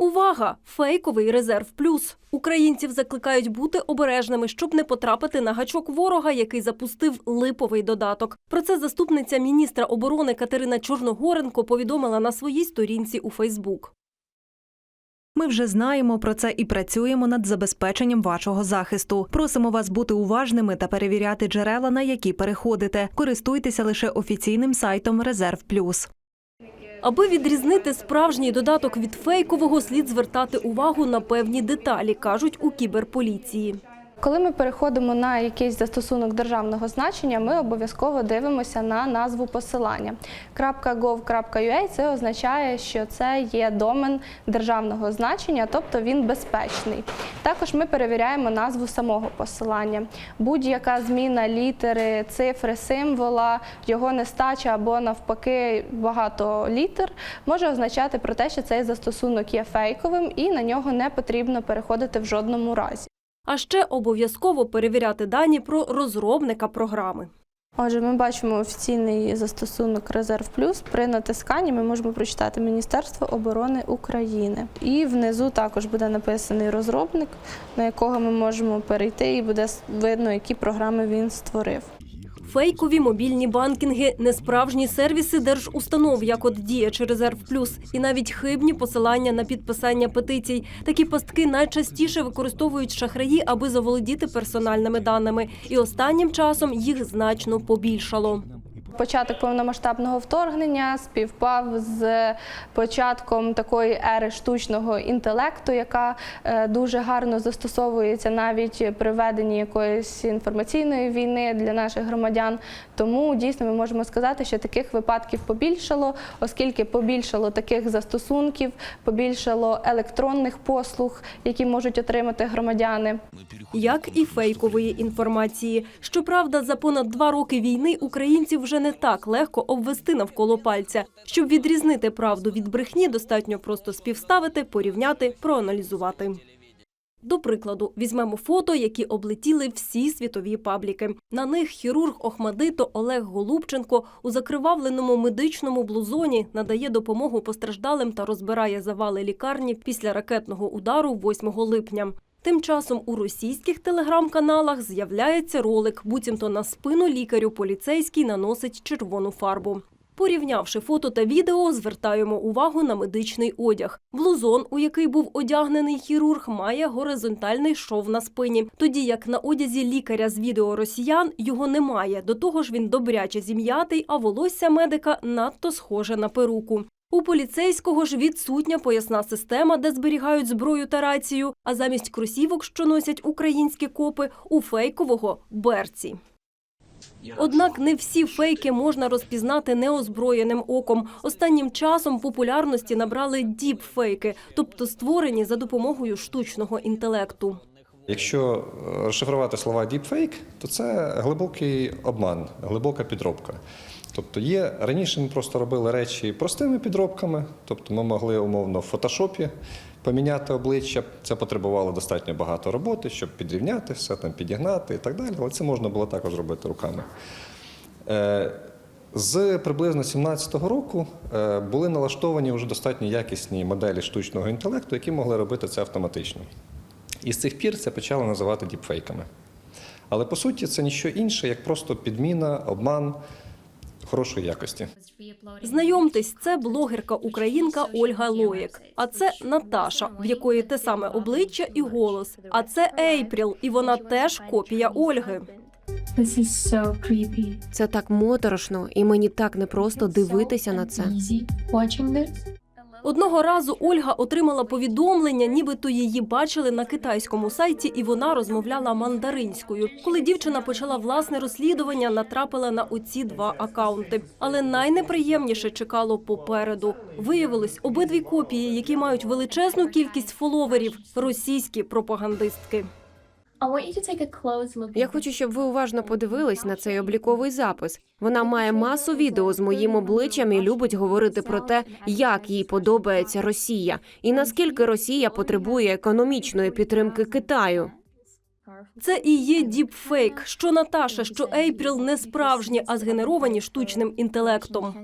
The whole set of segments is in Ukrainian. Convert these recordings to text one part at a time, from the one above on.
Увага! Фейковий резерв плюс. Українців закликають бути обережними, щоб не потрапити на гачок ворога, який запустив липовий додаток. Про це заступниця міністра оборони Катерина Чорногоренко повідомила на своїй сторінці у Фейсбук. Ми вже знаємо про це і працюємо над забезпеченням вашого захисту. Просимо вас бути уважними та перевіряти джерела, на які переходите. Користуйтеся лише офіційним сайтом Резерв Плюс. Аби відрізнити справжній додаток від фейкового, слід звертати увагу на певні деталі, кажуть у кіберполіції. Коли ми переходимо на якийсь застосунок державного значення, ми обов'язково дивимося на назву посилання. .gov.ua – це означає, що це є домен державного значення, тобто він безпечний. Також ми перевіряємо назву самого посилання. Будь-яка зміна літери, цифри, символа, його нестача або навпаки багато літер може означати про те, що цей застосунок є фейковим і на нього не потрібно переходити в жодному разі. А ще обов'язково перевіряти дані про розробника програми. Отже, ми бачимо офіційний застосунок Резерв Плюс. При натисканні ми можемо прочитати Міністерство оборони України. І внизу також буде написаний розробник, на якого ми можемо перейти, і буде видно, які програми він створив. Фейкові мобільні банкінги, несправжні сервіси держустанов, як от діяч резерв плюс, і навіть хибні посилання на підписання петицій. Такі пастки найчастіше використовують шахраї, аби заволодіти персональними даними. І останнім часом їх значно побільшало. Початок повномасштабного вторгнення співпав з початком такої ери штучного інтелекту, яка е, дуже гарно застосовується навіть при веденні якоїсь інформаційної війни для наших громадян. Тому дійсно ми можемо сказати, що таких випадків побільшало, оскільки побільшало таких застосунків, побільшало електронних послуг, які можуть отримати громадяни. як і фейкової інформації. Щоправда, за понад два роки війни українців вже не так легко обвести навколо пальця. Щоб відрізнити правду від брехні, достатньо просто співставити, порівняти, проаналізувати. До прикладу, візьмемо фото, які облетіли всі світові пабліки. На них хірург Охмадито Олег Голубченко у закривавленому медичному блузоні надає допомогу постраждалим та розбирає завали лікарні після ракетного удару 8 липня. Тим часом у російських телеграм-каналах з'являється ролик, буцімто на спину лікарю поліцейський наносить червону фарбу. Порівнявши фото та відео, звертаємо увагу на медичний одяг. Блузон, у який був одягнений хірург, має горизонтальний шов на спині, тоді як на одязі лікаря з відео росіян його немає. До того ж він добряче зім'ятий, а волосся медика надто схоже на перуку. У поліцейського ж відсутня поясна система, де зберігають зброю та рацію, а замість кросівок, що носять українські копи, у фейкового берці. Однак не всі фейки можна розпізнати неозброєним оком. Останнім часом популярності набрали діпфейки, тобто створені за допомогою штучного інтелекту. Якщо е, розшифрувати слова deepfake, то це глибокий обман, глибока підробка. Тобто є раніше ми просто робили речі простими підробками, тобто ми могли умовно в фотошопі поміняти обличчя. Це потребувало достатньо багато роботи, щоб підрівняти все там, підігнати і так далі. Але це можна було також робити руками. Е, З приблизно 17-го року е, були налаштовані вже достатньо якісні моделі штучного інтелекту, які могли робити це автоматично. І з цих пір це почали називати діпфейками. Але по суті це ніщо інше, як просто підміна, обман хорошої якості. Знайомтесь, це блогерка українка Ольга Лоєк. А це Наташа, в якої те саме обличчя і голос. А це Ейпріл, і вона теж копія Ольги. This is so creepy. Це так моторошно, і мені так непросто дивитися на це. Одного разу Ольга отримала повідомлення, нібито її бачили на китайському сайті, і вона розмовляла мандаринською. Коли дівчина почала власне розслідування, натрапила на оці два акаунти. Але найнеприємніше чекало попереду. Виявилось, обидві копії, які мають величезну кількість фоловерів, російські пропагандистки. Я хочу, щоб ви уважно подивились на цей обліковий запис. Вона має масу відео з моїм обличчям і любить говорити про те, як їй подобається Росія, і наскільки Росія потребує економічної підтримки Китаю. Це і є діпфейк, що Наташа, що Ейпріл не справжні, а згенеровані штучним інтелектом.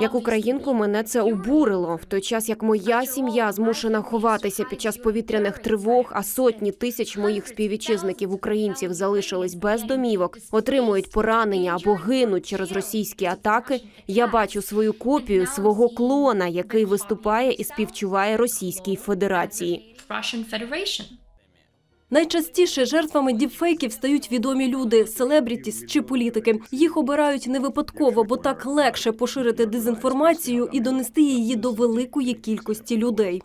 Як українку, мене це обурило в той час, як моя сім'я змушена ховатися під час повітряних тривог, а сотні тисяч моїх співвітчизників українців залишились без домівок, отримують поранення або гинуть через російські атаки. Я бачу свою копію свого клона, який виступає і співчуває Російській Федерації. Russian Federation. Найчастіше жертвами діпфейків стають відомі люди, селебрітіс чи політики. Їх обирають не випадково, бо так легше поширити дезінформацію і донести її до великої кількості людей.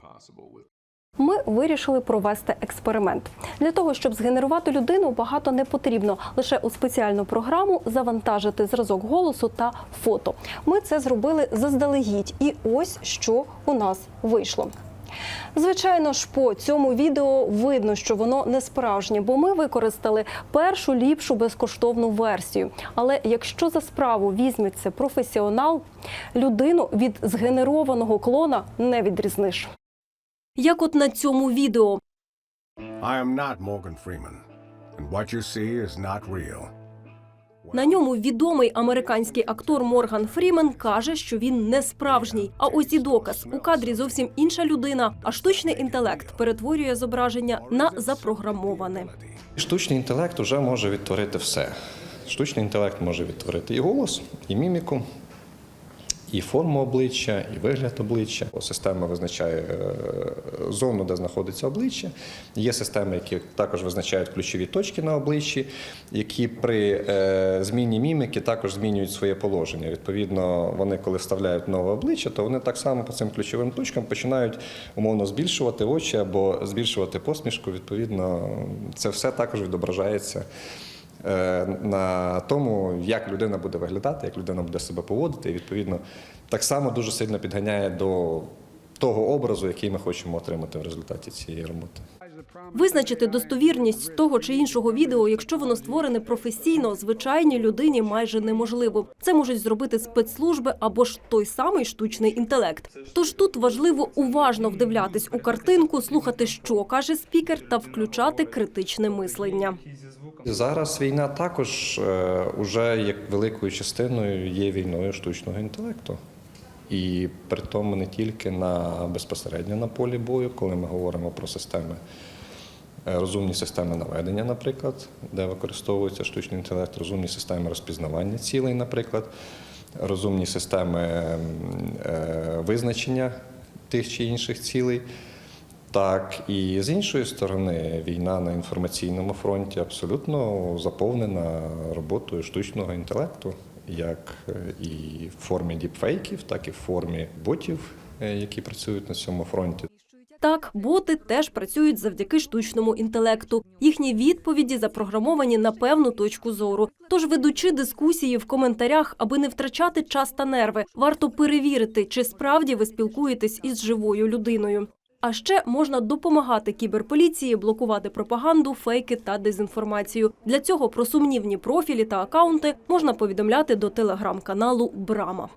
Ми вирішили провести експеримент. Для того, щоб згенерувати людину, багато не потрібно. Лише у спеціальну програму завантажити зразок голосу та фото. Ми це зробили заздалегідь, і ось що у нас вийшло. Звичайно ж, по цьому відео видно, що воно не справжнє, бо ми використали першу ліпшу безкоштовну версію. Але якщо за справу візьметься професіонал, людину від згенерованого клона не відрізниш. Як от на цьому відео. I am not Morgan Freeman, and what you see is not real. На ньому відомий американський актор Морган Фрімен каже, що він не справжній. А ось і доказ у кадрі зовсім інша людина, а штучний інтелект перетворює зображення на запрограмоване. Штучний інтелект вже може відтворити все. Штучний інтелект може відтворити і голос, і міміку, і форму обличчя, і вигляд обличчя. Система визначає е, зону, де знаходиться обличчя. Є системи, які також визначають ключові точки на обличчі, які при е, зміні міміки також змінюють своє положення. Відповідно, вони, коли вставляють нове обличчя, то вони так само по цим ключовим точкам починають умовно збільшувати очі або збільшувати посмішку. Відповідно, це все також відображається на тому, як людина буде виглядати, як людина буде себе поводити, і відповідно так само дуже сильно підганяє до того образу, який ми хочемо отримати в результаті цієї роботи. Визначити достовірність того чи іншого відео, якщо воно створене професійно, звичайній людині майже неможливо. Це можуть зробити спецслужби або ж той самий штучний інтелект. Тож тут важливо уважно вдивлятись у картинку, слухати, що каже спікер, та включати критичне мислення. Зараз війна також е, уже як великою частиною є війною штучного інтелекту. І при тому не тільки на безпосередньо на полі бою, коли ми говоримо про системи, е, розумні системи наведення, наприклад, де використовується штучний інтелект, розумні системи розпізнавання цілей, наприклад, розумні системи е, визначення тих чи інших цілей. Так, і з іншої сторони, війна на інформаційному фронті абсолютно заповнена роботою штучного інтелекту, як е, і в формі діпфейків, так і в формі ботів, е, які працюють на цьому фронті. Так, боти теж працюють завдяки штучному інтелекту. Їхні відповіді запрограмовані на певну точку зору. Тож, ведучи дискусії в коментарях, аби не втрачати час та нерви, варто перевірити, чи справді ви спілкуєтесь із живою людиною. А ще можна допомагати кіберполіції блокувати пропаганду, фейки та дезінформацію. Для цього про сумнівні профілі та акаунти можна повідомляти до телеграм-каналу Брама.